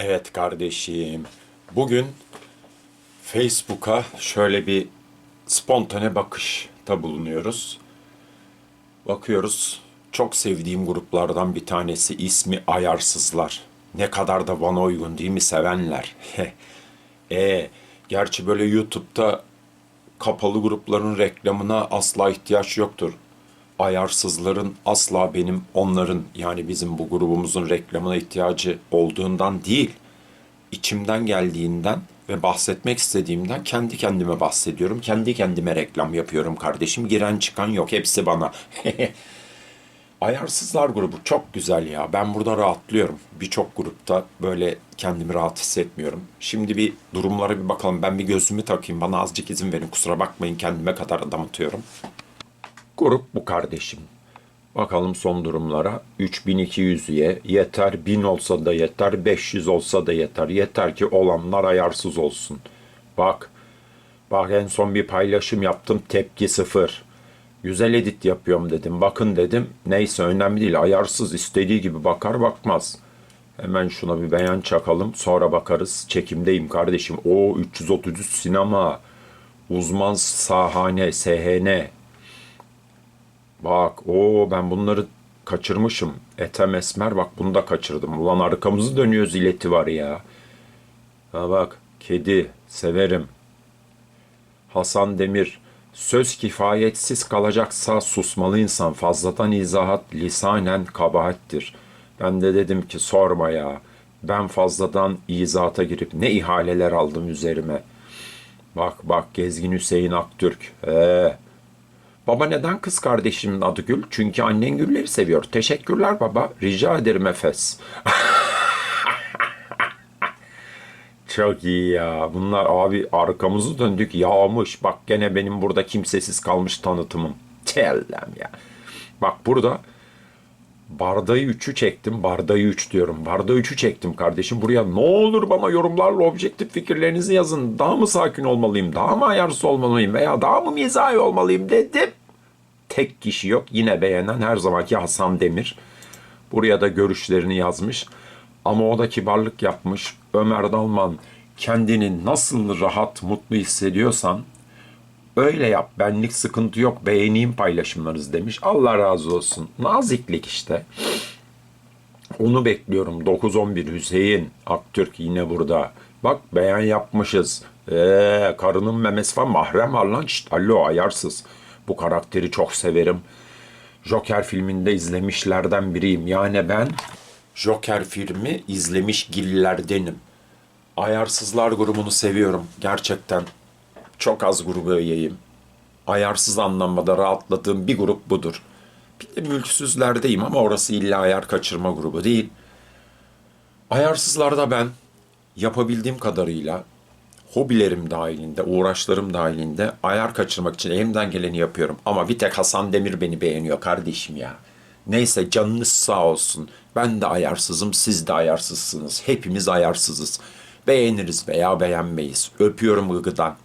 Evet kardeşim. Bugün Facebook'a şöyle bir spontane bakışta bulunuyoruz. Bakıyoruz. Çok sevdiğim gruplardan bir tanesi ismi Ayarsızlar. Ne kadar da bana uygun değil mi sevenler? e, gerçi böyle YouTube'da kapalı grupların reklamına asla ihtiyaç yoktur. Ayarsızların asla benim onların yani bizim bu grubumuzun reklamına ihtiyacı olduğundan değil, içimden geldiğinden ve bahsetmek istediğimden kendi kendime bahsediyorum. Kendi kendime reklam yapıyorum kardeşim. Giren çıkan yok. Hepsi bana. Ayarsızlar grubu çok güzel ya. Ben burada rahatlıyorum. Birçok grupta böyle kendimi rahat hissetmiyorum. Şimdi bir durumlara bir bakalım. Ben bir gözümü takayım. Bana azıcık izin verin. Kusura bakmayın kendime kadar adam atıyorum. Grup bu kardeşim. Bakalım son durumlara. 3200 üye. Yeter 1000 olsa da yeter. 500 olsa da yeter. Yeter ki olanlar ayarsız olsun. Bak. Bak en son bir paylaşım yaptım. Tepki sıfır. Güzel edit yapıyorum dedim. Bakın dedim. Neyse önemli değil. Ayarsız istediği gibi bakar bakmaz. Hemen şuna bir beğen çakalım. Sonra bakarız. Çekimdeyim kardeşim. O 333 sinema. Uzman sahane, SHN. Bak o ben bunları kaçırmışım. Ethem Esmer bak bunu da kaçırdım. Ulan arkamızı dönüyor zileti var ya. Ha bak kedi severim. Hasan Demir söz kifayetsiz kalacaksa susmalı insan fazladan izahat lisanen kabahattir. Ben de dedim ki sorma ya. Ben fazladan izahata girip ne ihaleler aldım üzerime. Bak bak Gezgin Hüseyin Aktürk. Ee, Baba neden kız kardeşimin adı Gül? Çünkü annen gülleri seviyor. Teşekkürler baba. Rica ederim Efes. Çok iyi ya. Bunlar abi arkamızı döndük yağmış. Bak gene benim burada kimsesiz kalmış tanıtımım. Tellem ya. Bak burada Bardayı 3'ü çektim. Bardayı 3 diyorum. Barda 3'ü çektim kardeşim. Buraya ne olur bana yorumlarla objektif fikirlerinizi yazın. Daha mı sakin olmalıyım? Daha mı ayarsız olmalıyım? Veya daha mı mizahi olmalıyım dedim. Tek kişi yok. Yine beğenen her zamanki Hasan Demir. Buraya da görüşlerini yazmış. Ama o da kibarlık yapmış. Ömer Dalman kendini nasıl rahat, mutlu hissediyorsan Öyle yap, benlik sıkıntı yok, beğeneyim paylaşımlarınız demiş. Allah razı olsun. Naziklik işte. Onu bekliyorum. 9-11 Hüseyin Aktürk yine burada. Bak beğen yapmışız. Ee, karının memesi falan mahrem var lan. Şşt, alo ayarsız. Bu karakteri çok severim. Joker filminde izlemişlerden biriyim. Yani ben Joker filmi izlemiş gillerdenim. Ayarsızlar grubunu seviyorum gerçekten. Çok az gruba üyeyim. Ayarsız anlamada rahatladığım bir grup budur. Bir de mülksüzlerdeyim ama orası illa ayar kaçırma grubu değil. Ayarsızlarda ben yapabildiğim kadarıyla hobilerim dahilinde, uğraşlarım dahilinde ayar kaçırmak için elimden geleni yapıyorum. Ama bir tek Hasan Demir beni beğeniyor kardeşim ya. Neyse canınız sağ olsun. Ben de ayarsızım, siz de ayarsızsınız. Hepimiz ayarsızız. Beğeniriz veya beğenmeyiz. Öpüyorum gıgıdan.